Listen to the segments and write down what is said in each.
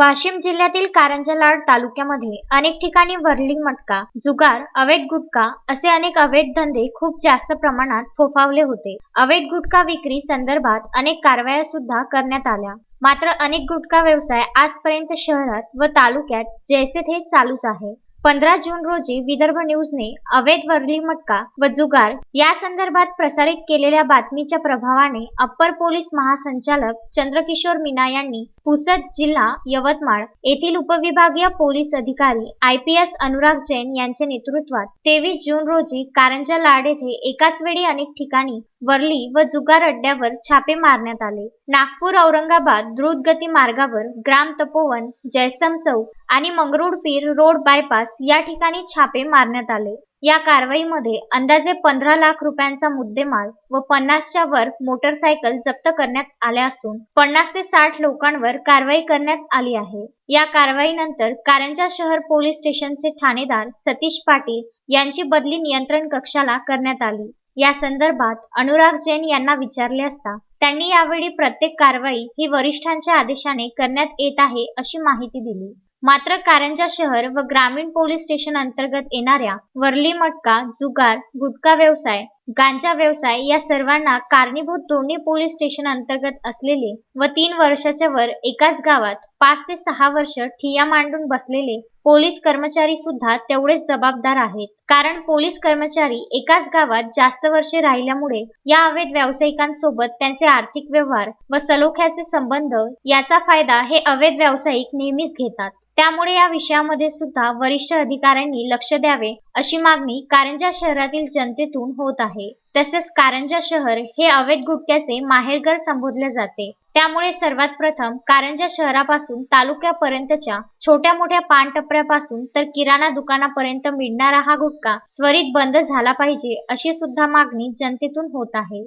वाशिम जिल्ह्यातील कारंजलाड तालुक्यामध्ये अनेक ठिकाणी वरली मटका जुगार अवैध गुटखा असे अनेक अवैध धंदे खूप जास्त प्रमाणात फोफावले होते. अवैध गुटखा विक्री संदर्भात अनेक कारवाया सुद्धा करण्यात आल्या. मात्र अनेक गुटखा व्यवसाय आजपर्यंत शहरात व तालुक्यात जैसे थे चालूच आहे. पंधरा जून रोजी विदर्भ न्यूजने अवैध वरली मटका व जुगार या संदर्भात प्रसारित केलेल्या बातमीच्या प्रभावाने अप्पर पोलीस महासंचालक चंद्रकिशोर मीना यांनी पुसद जिल्हा यवतमाळ येथील उपविभागीय पोलीस अधिकारी I P S Anurag Jain यांच्या नेतृत्वात तेवीस जून रोजी कारंजा लाड येथे एकाच वेळी अनेक ठिकाणी वरली व जुगार अड्ड्यावर छापे मारण्यात आले. नागपूर औरंगाबाद द्रुतगती मार्गावर ग्राम तपोवन जयसम चौक आणि मंगरुळपीर रोड बायपास या ठिकाणी छापे मारण्यात आले. या कारवाईमध्ये अंदाजे पंधरा लाख रुपयांचा मुद्देमाल व पन्नासच्या वर मोटरसायकल जप्त करण्यात आल्या असून पन्नास ते साठ लोकांवर कारवाई करण्यात आली आहे. या कारवाईनंतर कारंजा शहर पोलीस स्टेशनचे ठाणेदार सतीश पाटील यांची बदली नियंत्रण कक्षाला करण्यात आली. या संदर्भात अनुराग जैन यांना विचारले असता त्यांनी यावेळी प्रत्येक कारवाई ही वरिष्ठांच्या आदेशाने करण्यात येत आहे अशी माहिती दिली. मात्र कारंजा शहर व ग्रामीण पोलीस स्टेशन अंतर्गत येणाऱ्या वरली मटका जुगार गुटखा व्यवसाय गांजा व्यवसाय या सर्वांना कारणीभूत दोन्ही पोलीस स्टेशन अंतर्गत असलेले व तीन वर्षाच्या वर एकाच गावात पाच ते सहा वर्ष ठिया मांडून बसलेले पोलीस कर्मचारी सुद्धा तेवढेच जबाबदार आहेत. कारण पोलीस कर्मचारी एकाच गावात जास्त वर्षे राहिल्यामुळे या अवैध व्यावसायिकांसोबत त्यांचे आर्थिक व्यवहार व सलोख्याचे संबंध याचा फायदा हे अवैध व्यावसायिक नेहमीच घेतात. त्यामुळे या विषयामध्ये सुद्धा वरिष्ठ अधिकाऱ्यांनी लक्ष द्यावे अशी मागणी कारंजा शहरातील जनतेतून होत आहे. तसेच कारंजा शहर हे अवैध गुटख्याचे माहेरघर संबोधले जाते. त्यामुळे सर्वात प्रथम कारंजा शहरापासून तालुक्यापर्यंतच्या छोट्या मोठ्या पानटपऱ्यापासून तर किराणा दुकानापर्यंत मिळणारा हा गुटखा त्वरित बंद झाला पाहिजे अशी सुद्धा मागणी जनतेतून होत आहे.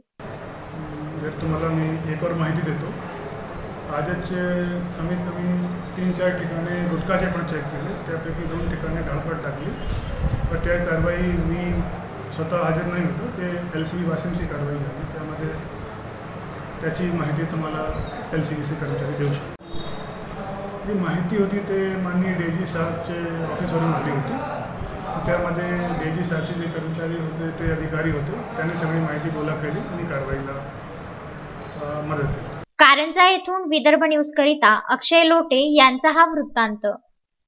तुम्हाला मी एकवर माहिती देतो आजच कमीत कमी तीन चार ठिकाणी गुटखाचे पण चेक केले. त्यापैकी दोन ठिकाणी धाडपट टाकली. तर त्या कारवाई मी स्वतः हजर नाही होतो. ते एल सी बी वाशिमची कारवाई झाली. त्यामध्ये त्याची माहिती तुम्हाला एल सी बी सी कर्मचारी देऊ शकतो. जी माहिती होती ते माननीय डेजी साहेबचे ऑफिसवरून आली होती. त्यामध्ये डेजी साहेबचे जे कर्मचारी होते ते अधिकारी होते. त्यांनी सगळी माहिती गोळा केली आणि कारवाईला मदत केली. कारंजा येथून विदर्भ न्यूज करिता अक्षय लोटे यांचा हा वृत्तांत.